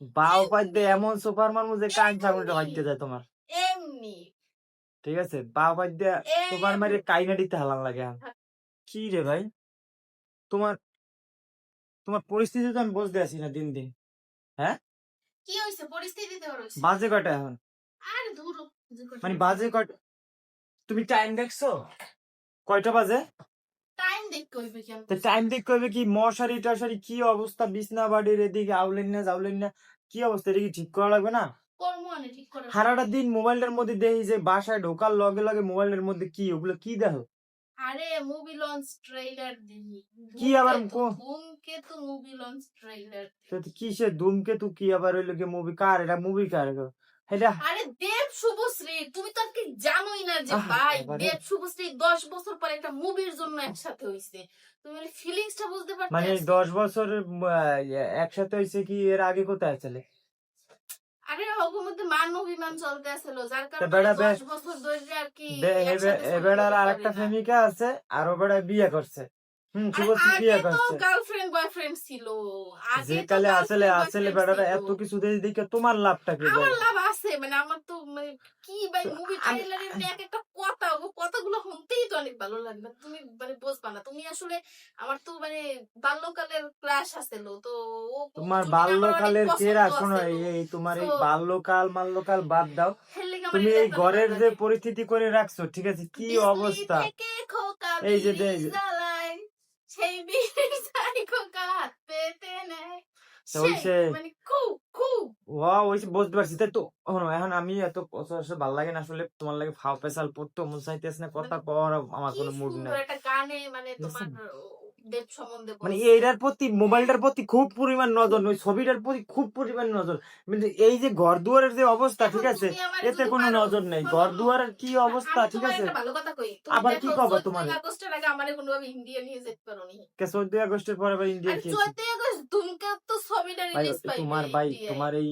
বাও পাইতে এমন সুপার মারমু যে কান যায় তোমার। এমনি। ঠিক আছে? বাও পাইতে সুপার মারি কাইনা দিতে হালান লাগে কি রে ভাই? তোমার তোমার পরিস্থিতি তো আমি বুঝতে আছি না দিন দিন। কি হয়েছে পরিস্থিতিতে ওর হয়েছে বাজে কটা এখন? আর দূর মানে বাজে? কটা তুমি টাইম দেখছ? কয়টা বাজে? টাইম দেখ কইবে কেন তো টাইম দেখ কইবে কি? মশারি টশারি কি অবস্থা? বিছনা বাড়ির এদিকে আউলেন না যাউলেন না কি অবস্থা? এটা কি ঠিক করা লাগবে না? করে সারাটা দিন মোবাইলের মধ্যে দেখি যে বাসায় ঢোকার লগে লগে মোবাইলের মধ্যে কি? ওগুলো কি দেখো? আরে মুভি লঞ্চ ট্রেলার দিনি কি আবার কো- ধূমকেতু মুভি লঞ্চ ট্রেলার তো কিসের ধূমকেতু কি আবার মুভি কার? এটা মুভি কার এটা আরে দেব শুভশ্রী তুমি তো আজকে জানোই না যে ভাই দেব শুভশ্রী দশ বছর পর একটা মুভির জন্য একসাথে হইছে। তুমি মানে ফিলিংসটা বুঝতে মানে দশ বছর একসাথে হয়েছে কি এর আগে কোথায় ছিল আরে ওগুলোর মধ্যে মান অভিমান চলতে আসলো যার কারণে বেড়া দশ বছর ধরে আর কি বে- এ- একসাথে এ- এবেড়ার সম্পর্ক আর একটা করে না। প্রেমিকা আছে আর বিয়ে করছে। তোমার লাভটা কি আমার লাভ আছে? মানে আমার তো মানে কি ভাই মুভি আমি- ট্রেলারের এক একটা কথা ও কথাগুলো শুনতেই তো অনেক ভালো লাগবে তুমি মানে বুঝবা না। তুমি আসলে আমার তো মানে বাল্যকালের ক্রাশ আছিল তো তোমার বাল্যকালের কেরা শোনো এই তোমার এই বাল্যকাল মাল্যকাল বাদ দাও। তুমি এই ঘরের যে পরিস্থিতি করে রাখছো ঠিক আছে? কি অবস্থা? এই যে দেখ। সেই বিড়ির ছাই খোকা পেতে নেয়। সেই মানে ওয়া ওই বুঝতে পারছি তাই তো এখন আমি এত আসলে ভালো লাগে না আসলে তোমার লাগে ফাও পেশাল পড়তো মন চাইতেছে না কথা কর আমার কোনো মুড নাই। একটা গানে মানে তোমার মানে এইটার প্রতি মোবাইলটার প্রতি খুব পরিমাণ নজর ওই ছবিটার প্রতি খুব পরিমাণ নজর। মানে এই যে ঘর দুয়ারের যে অবস্থা ঠিক আছে? এতে কোনো নজর নেই। ঘর দুয়ারের কি অবস্থা ঠিক আছে? কথা আবার কি কবা 14 তোমারে? আগস্টের আগে আমারে কোনোভাবে ইন্ডিয়া নিয়ে যেতে পারো নি কে চোদ্দই আগস্টের পরে আবার ইন্ডিয়া আর ছবিটা রিলিজ পাইবে তোমার ভাই তোমার এই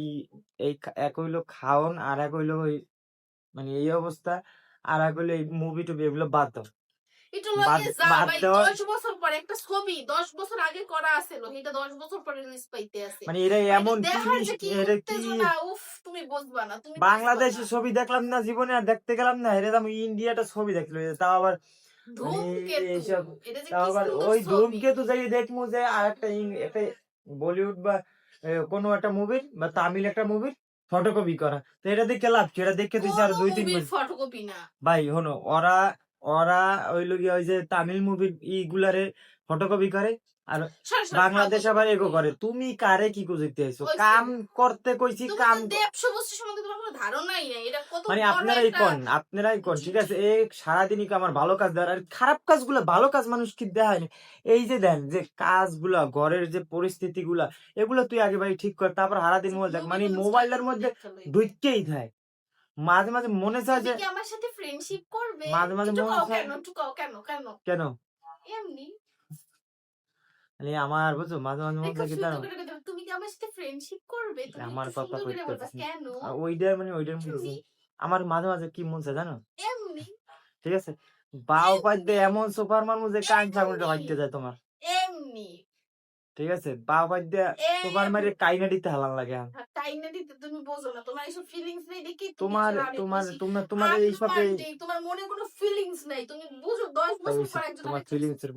এই এক হইল খাওন আর এক হইল ওই মানে এই অবস্থা আর এক হইল এই মুভি টুবি এগুলো বাদ দাও। একটু লগে যা ভাই দেওয়া- দশ বছর পরে একটা ছবি দশ বছর আগে করা আছিল এটা দশ বছর পরে রিলিজ পাইতে আছে। মানে এরা এমন এটা জিনিস কি উফ তুমি বুঝবা না তুমি বাংলাদেশে ছবি দেখলাম না জীবনে আর দেখতে গেলাম না হেরে আমি ইন্ডিয়াটা ছবি দেখল তাও আবার ধূমকেতু এইসব এটা যে কি ওই। ধূমকেতু যাই দেখব যে আর একটা ইং- একটা বলিউড বা কোনো একটা মুভির বা তামিল একটা মুভির ফটোকপি করা। তো এটা দেখে লাভ কি? এটা দেখে দিচ্ছে আর দুই তিন ফটোকপি না। ভাই হনো ওরা ওরা ওই লোক ওই যে তামিল মুভি ইগুলারে ফটোকপি করে। আর বাংলাদেশ আবার। এগো করে। তুমি কারে কি খুঁজতে আইছো? কাম করতে কইছি কাম মানে আপনারাই কোন? আপনারাই কোন? ঠিক আছে এই সারাদিনই আমার ভালো কাজ দেওয়ার? আর খারাপ কাজগুলো ভালো কাজ মানুষ কি দেখায়নি এই যে দেন যে কাজগুলা ঘরের যে পরিস্থিতি গুলা এগুলো তুই আগে ভাই ঠিক কর। তারপর সারাদিন মোবাইল দেখ। মানে মোবাইলের মধ্যে লই। থাকে মাঝে মাঝে মনে চায় যে আমার সাথে ফ্রেন্ডশিপ করবে? মাঝে মাঝে মনে চায়- কেন? কেন? কেন? কেন? এমনি। মানে আমার বুঝছ? মাঝে মাঝে চায় কি কথা- তুমি কি আমার সাথে ফ্রেন্ডশিপ করবে? তুমি আমার কথা কইতেছি কেন? ওইটার মানে ওইটার মধ্যে আমার মাঝে মাঝে কি মন চায় জানো? এমনি। ঠিক আছে? বাও পাইতে এমন সুপার যে কান চামড়াটা ভাইতে যায় তোমার। এমনি। ঠিক আছে? বাও পাইতে সুপার মারি কাইনা দিতে হালান লাগে এখন। তাই না দিতে তুমি বোঝো না। তোমার এইসব ফিলিংস নেই দেখি তোমার তোমার তোমার তোমার এই সবে unromantic, তোমার মনে কোনো ফিলিংস নেই। তুমি বুঝো দশ বছর পর একজন তোমার ফিলিংস এর